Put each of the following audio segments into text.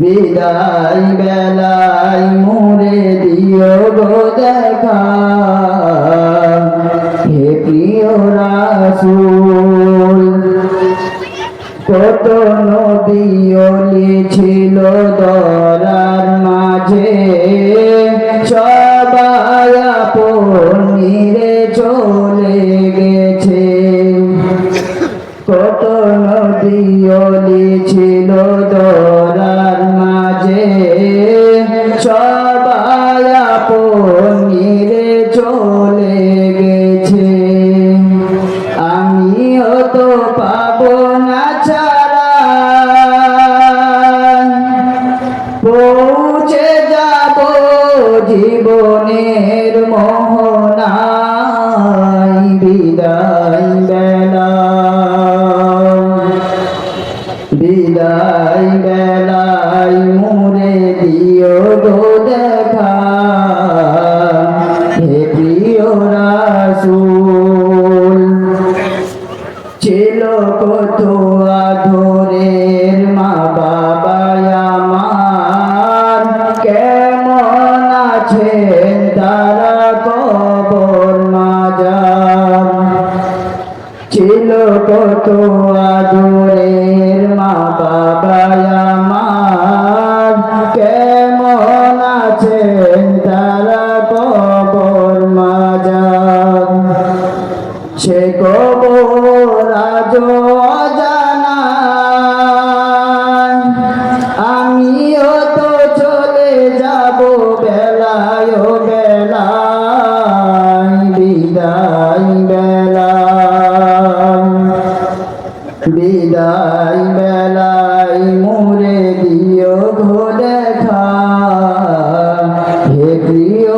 বিদায় বেলায় মোরে দিও গো দেখা। হে প্রিয় রাসু কত নদী ছিল দরার মোহনায় বিদায় বেলা। বিদায় বেলায় মুরে দিও দেখা। হে প্রিয় রাসূল ছিল কত আধরের কত আদরের মা বাবা দিও গো দেখা হে প্রিয়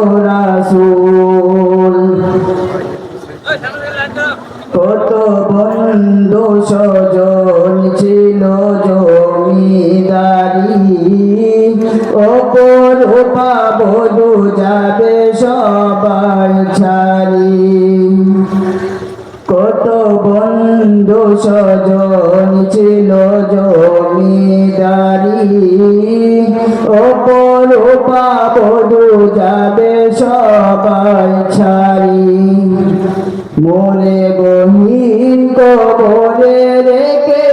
কত বন্ধু সজন ছিল জমিদারি ওপর পাবদু যাবে সবাই ছাড়ি। বন্ধু সজন ছিল জমিদারি ওপর পাবদু যাবে সবাই ছাড়ি মোরে বহিন কবরে রেখে।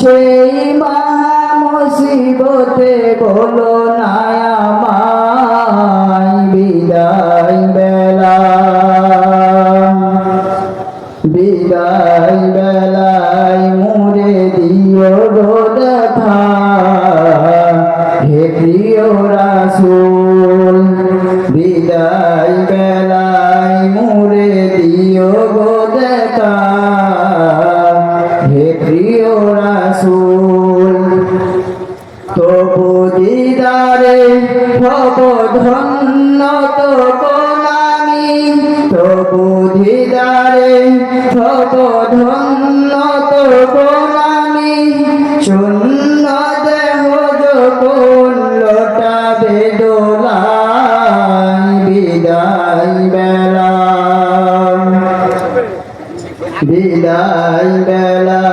সেই মহা মুসিবতে বলো না আমায়, বিদায় দিদারে হব ধন্য কোনামি তবু দিদারে হব ধন্য কোনামি শূন্য দেহ যখন লোটাবে দোলায় বিদায় বেলা। বিদায় বেলা